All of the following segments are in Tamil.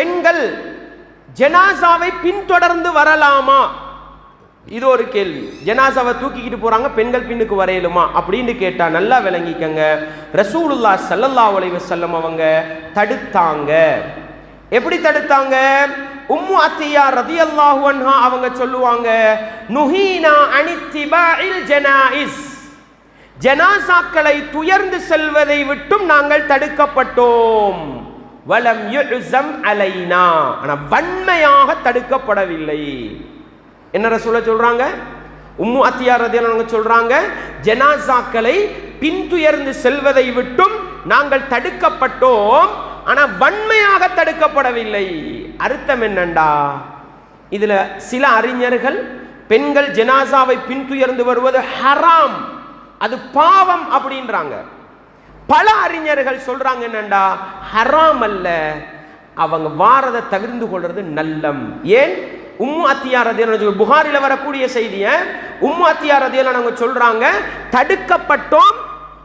பெண்கள் ஜனாசாவை பின்தொடர்ந்து வரலாமா? இது ஒரு கேள்வி. ஜனாசாவை தூக்கிக்கிட்டு போறாங்க பெண்கள் பின்னுக்கு வரையலுமா? அப்படின்னு கேட்டா நல்லா விளங்கிக்கங்க. ரசூலுல்லா சல்லல்லா உலைவ செல்லம் அவங்க தடுத்தாங்க. எப்படி தடுத்தாங்க? உம்மு அத்தியா ரதி அல்லாஹுவன்ஹா அவங்க சொல்லுவாங்க நுஹீனா அனித்திபாஇல் ஜனாயிஸ். ஜனாசாக்களை துயர்ந்து செல்வதை விட்டும் நாங்கள் தடுக்கப்பட்டோம். வலம் யுஸம் அலைனா. ஆனால் வன்மையாக தடுக்கப்படவில்லை. என்ன சொல்ல சொல்றாங்க? உம்மு அத்தியார் ரதியல்லாஹு சொல்றாங்க ஜனாசாக்களை பின்துயர்ந்து செல்வதை விட்டும் நாங்கள் தடுக்கப்பட்டோம் ஆனா வன்மையாக தடுக்கப்படவில்லை. அர்த்தம் என்னண்டா? இதுல சில அறிஞர்கள் பெண்கள் ஜனாசாவை பின்துயர்ந்து வருவது ஹராம் அது பாவம் அப்படின்றாங்க. பல அறிஞர்கள் சொல்றாங்க என்னண்டா? ஹராம் அல்ல. அவங்க வாரதை தவிர்ந்து கொள்றது நல்லம். ஏன்? உம்மு அத்தியார் ரதியல் புகாரில வரக்கூடிய செய்திய உம்மு அத்தியார் அவங்க சொல்றாங்க தடுக்கப்பட்டோம்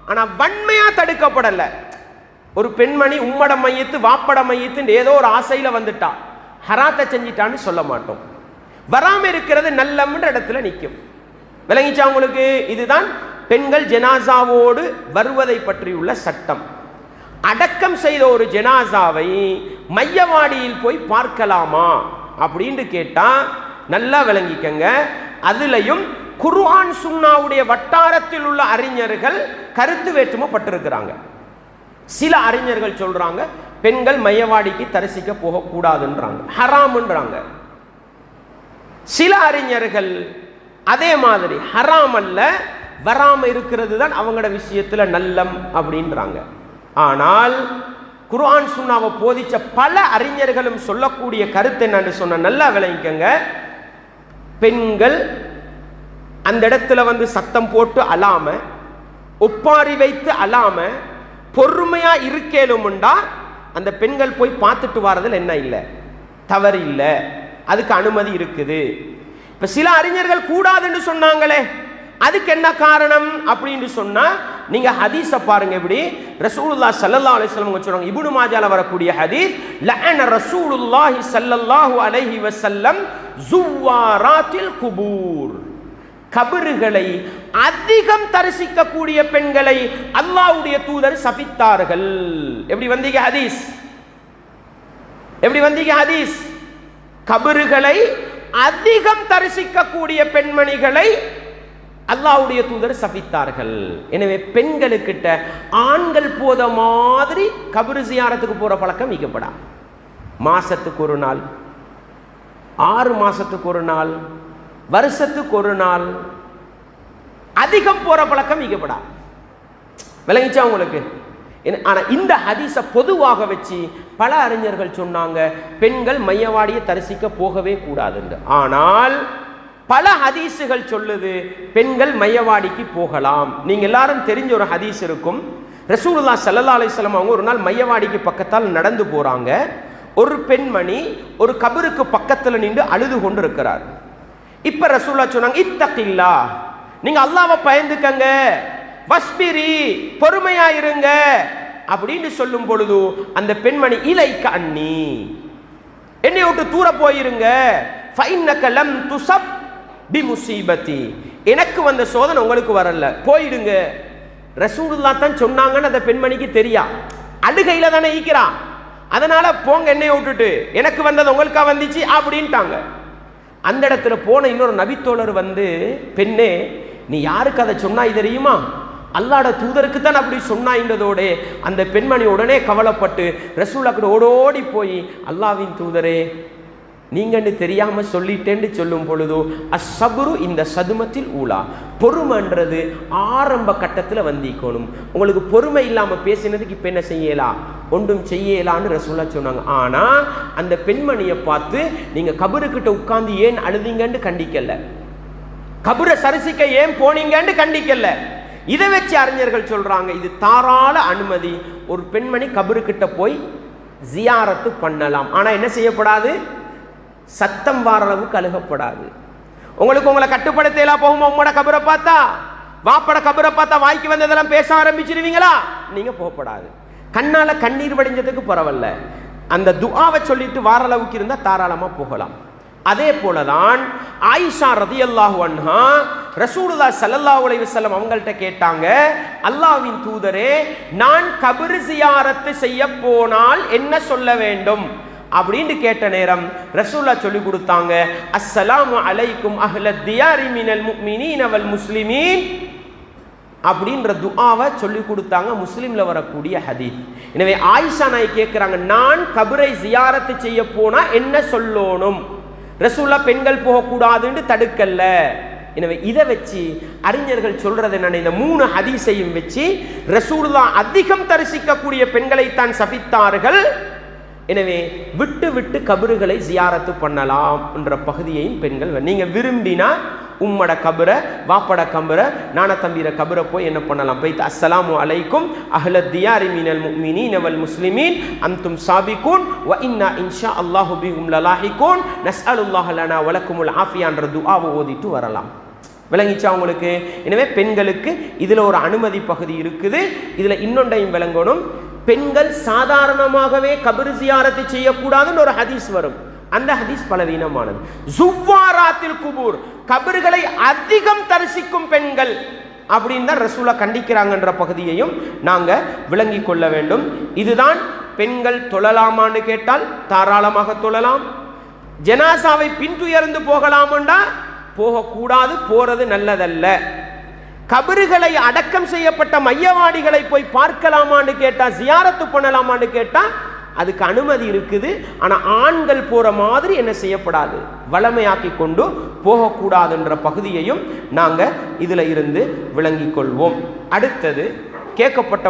ஆனா வன்மையா தடுக்கப்படல. ஒரு பெண்மணி உம்மட மையத்து வாப்பட மையத்து ஏதோ ஒரு ஆசையில வந்துட்டா. ஹராத்தை செஞ்சிட்டான்னு சொல்ல மாட்டோம். வராம இருக்கிறது நல்லம்ன்ற இடத்துல நிற்கும் விளங்கிச்சா உங்களுக்கு? இதுதான் பெண்கள் ஜெனாசாவோடு வருவதை பற்றியுள்ள சட்டம். அடக்கம் செய்த ஒரு ஜெனாசாவை மையவாடியில் போய் பார்க்கலாமா அப்படின்னு கேட்டால் நல்லா விளங்கிக்கங்க. அதுலையும் குர்ஆன் சுன்னாவுடைய வட்டாரத்தில் உள்ள அறிஞர்கள் கருத்து வேற்றுமைப்பட்டிருக்கிறாங்க. சில அறிஞர்கள் சொல்றாங்க பெண்கள் மையவாடிக்கு தரிசிக்க போகக்கூடாதுன்றாங்க. ஹராம்ன்றாங்க. சில அறிஞர்கள் அதே மாதிரி ஹராம் அல்ல வராமல் இருக்கிறது தான் அவங்களோட விஷயத்தில் நல்லம் அப்படின்றாங்க. ஆனால் குர்ஆன் சுண்ணாவை போதிச்ச பல அறிஞர்களும் சொல்லக்கூடிய கருத்து என்னன்னு சொன்ன நல்லா விளங்கிக்கங்க. பெண்கள் அந்த இடத்துல வந்து சத்தம் போட்டு அலாம ஒப்பாரி வைத்து அலாம பொறுமையா இருக்கேலும்ண்டா அந்த பெண்கள் போய் பார்த்துட்டு வர்றதில் என்ன இல்லை? தவறு இல்லை. அதுக்கு அனுமதி இருக்குது. இப்போ சில அறிஞர்கள் கூடாதுன்னு சொன்னாங்களே. அதுக்கு என்ன காரணம் அப்படின்னு சொன்னால் நீங்க ஹதீஸ பாருங்க எப்படி ரசூலுல்லா ஸல்லல்லாஹு அலைஹி வஸல்லம் சொல்றாங்க இப்னு மாஜால வரக்கூடிய ஹதீஸ் லஅன ரசூலுல்லாஹி சல்லல்லாஹு அலைஹி வஸல்லம் ஜுவாராத்தில் குபூர். கபறுகளை அதிகம் தரிசிக்கக்கூடிய பெண்களை அல்லாஹ்வுடைய தூதர் சபித்தார்கள். எப்படி வந்தீங்க ஹதீஸ்? எப்படி வந்தீங்க ஹதீஸ்? கபறுகளை அதிகம் தரிசிக்கக்கூடிய பெண்மணிகளை அல்லாவுடைய தூதர் சபித்தார்கள். எனவே பெண்களுக்கிட்ட ஆண்கள் போத மாதிரி கபரு ஜியாரத்துக்கு போகிற பழக்கம் வைக்கப்படா மாசத்துக்கு ஒரு நாள் ஆறு மாசத்துக்கு ஒரு நாள் வருஷத்துக்கு ஒரு நாள் அதிகம் போகிற பழக்கம் வைக்கப்படா விளங்கிச்சா உங்களுக்கு? ஆனால் இந்த ஹதீஸை பொதுவாக வச்சு பல அறிஞர்கள் சொன்னாங்க பெண்கள் மையவாடியை தரிசிக்க போகவே கூடாதுங்க. ஆனால் பல ஹதீஸுகள் சொல்லுது பெண்கள் மையவாடிக்கு போகலாம். நீங்க எல்லாரும் தெரிஞ்ச ஒரு ஹதீஸ் இருக்கும். ரசூலுல்லா சல்லா அலிஸ்லாம் அவங்க ஒரு நாள் மையவாடிக்கு பக்கத்தால் நடந்து போறாங்க. ஒரு பெண்மணி ஒரு கபருக்கு பக்கத்தில் நின்று அழுது கொண்டு இருக்கிறார். இப்ப ரசூல்லா சொன்னாங்க இத்தக்கில்லா நீங்க அல்லாவை பயந்துக்கங்க. வஸ்பிரி பொறுமையா இருங்க. அப்படின்னு சொல்லும் பொழுது அந்த பெண்மணி இலைக்க அண்ணி என்னை விட்டு தூர போயிருங்க. ஃபைன் நக்கலம் துசப் பி முசீபத்தி. எனக்கு வந்த சோதனை உங்களுக்கு வரல. போயிடுங்க. ரசூலுல்லா தான் சொன்னாங்கன்னு அந்த பெண்மணிக்கு தெரியா? அழுகையில தானே ஈக்கிறான். அதனால போங்க என்னைய விட்டுட்டு. எனக்கு வந்தது உங்களுக்கா வந்துச்சு? அப்படின்ட்டாங்க. அந்த இடத்துல போன இன்னொரு நபித்தோழர் வந்து பெண்ணே நீ யாருக்கு அதை சொன்னாய் தெரியுமா? அல்லாட தூதருக்கு தான் அப்படி சொன்னாயின்றதோட அந்த பெண்மணி உடனே கவலைப்பட்டு ரசூலாக்கிட்ட ஓடோடி போய் அல்லாவின் தூதரே நீங்கன்னு தெரியாம சொல்லிட்டேன்னு சொல்லும் பொழுதோ அசபுரு இந்த சதுமத்தில் ஊலா. பொறுமைன்றது ஆரம்ப கட்டத்துல வந்திக்கணும். உங்களுக்கு பொறுமை இல்லாம பேசினதுக்கு இப்ப என்ன செய்யலாம் ஒன்றும் செய்யலான்னு ரசூலா சொன்னாங்க. ஆனா அந்த பெண்மணியை பார்த்து நீங்க கபருக்கிட்ட உட்கார்ந்து ஏன் அழுதீங்கன்னு கண்டிக்கல. கபரை சரிசிக்க ஏன் போனீங்கன்னு கண்டிக்கல. இதை வச்சு அறிஞர்கள் சொல்றாங்க இது தாராள அனுமதி. ஒரு பெண்மணி கபருக்கிட்ட போய் ஜியாரத்து பண்ணலாம். ஆனா என்ன செய்யப்படாது? சத்தம் வார அளவுக்கு அழுகப்படாது. உங்களுக்கு உங்களை கட்டுப்படுத்தலாம் போகுமா உங்களோட கபரை பார்த்தா? வாப்பட கபரை பார்த்தா வாய்க்கு வந்ததெல்லாம் பேச ஆரம்பிச்சிருவீங்களா? நீங்க போகப்படாது. கண்ணால கண்ணீர் வடிஞ்சதுக்கு பரவாயில்ல. அந்த துஆவை சொல்லிட்டு வார அளவுக்கு இருந்தால் தாராளமாக போகலாம். அதே போலதான் ஆயிஷா ரதியல்லாஹு அன்ஹா ரசூலுல்லா சல்லல்லா அலைஹி செல்லம் அவங்கள்ட்ட கேட்டாங்க அல்லாஹ்வின் தூதரே நான் கபர் ஜியாரத்து செய்ய போனால் என்ன சொல்ல வேண்டும்? அப்படின்னு கேட்ட நேரம் ரசூல்லா சொல்லி கொடுத்தாங்க. அஸ்ஸலாமு அலைக்கும் அஹ்ல தியாரி மினல் முஃமினீன வல் முஸ்லிமீன். அப்படின்ற துஆவை சொல்லி கொடுத்தாங்க முஸ்லீமில் வரக்கூடிய ஹதீஸ். எனவே ஆயிஷா நாய் கேட்குறாங்க நான் கபரை ஜியாரத்து செய்ய போனால் என்ன சொல்லணும்? ரசூல்லா பெண்கள் போகக்கூடாதுன்னு தடுக்கல்ல. எனவே இதை வச்சு அறிஞர்கள் சொல்றது என்னன்னா இந்த மூணு ஹதீஸையும் வச்சு ரசூல்லா அதிகம் தரிசிக்கக்கூடிய பெண்களைத்தான் சபித்தார்கள். எனவே விட்டு விட்டு கபறுகளை ஜியாரத்து பண்ணலாம் என்ற பகுதியையும் பெண்கள் நீங்கள் நீங்க விரும்பினா உம்மட கபரை வாப்பட கபரை நாணத்தம்பிர கபரை போய் என்ன பண்ணலாம்? பைத் அஸ்ஸலாமு அலைக்கும் அஹ்ல தியாரி மீனல் முஃமினீன வல் முஸ்லிமீன் அந்தும் சாபிகூன் வ இன்னா இன்ஷா அல்லாஹு பிஹும் லலாஹிகூன் நஸ்அலுல்லாஹ் லனா வலக்குமுல் ஆஃபியான்ற துஆவை ஓதிட்டு வரலாம். விளங்கிச்சா உங்களுக்கு? எனவே பெண்களுக்கு இதில் ஒரு அனுமதி பகுதி இருக்குது. இதில் இன்னொன்றையும் விளங்கணும். பெண்கள் சாதாரணமாகவே கபிர் ஜியாரத்தை செய்யக்கூடாதுன்னு ஒரு ஹதீஸ் வரும். அந்த ஹதீஸ் பலவீனமானது. ஜுவ்வாராத்தில் குபூர் கபிர்களை அதிகம் தரிசிக்கும் பெண்கள் அப்படின்னு தான் ரசூலா கண்டிக்கிறாங்கன்ற பகுதியையும் நாங்கள் விளங்கி கொள்ள வேண்டும். இதுதான் பெண்கள் தொழலாமான்னு கேட்டால் தாராளமாக தொழலாம். ஜனாசாவை பின்துயர்ந்து போகலாமண்டா? போகக்கூடாது போகிறது நல்லதல்ல. கபறுகளை அடக்கம் செய்யப்பட்ட மையவாடிகளை போய் பார்க்கலாமான்னு கேட்டால் ஜியாரத்து பண்ணலாமான்னு கேட்டா அதுக்கு அனுமதி இருக்குது. ஆனா ஆண்கள் போற மாதிரி என்ன செய்யப்படாது. வளமையாக்கி கொண்டு போகக்கூடாதுன்ற பகுதியையும் நாங்க இதுல இருந்து விளங்கிக் கொள்வோம். அடுத்தது கேட்கப்பட்ட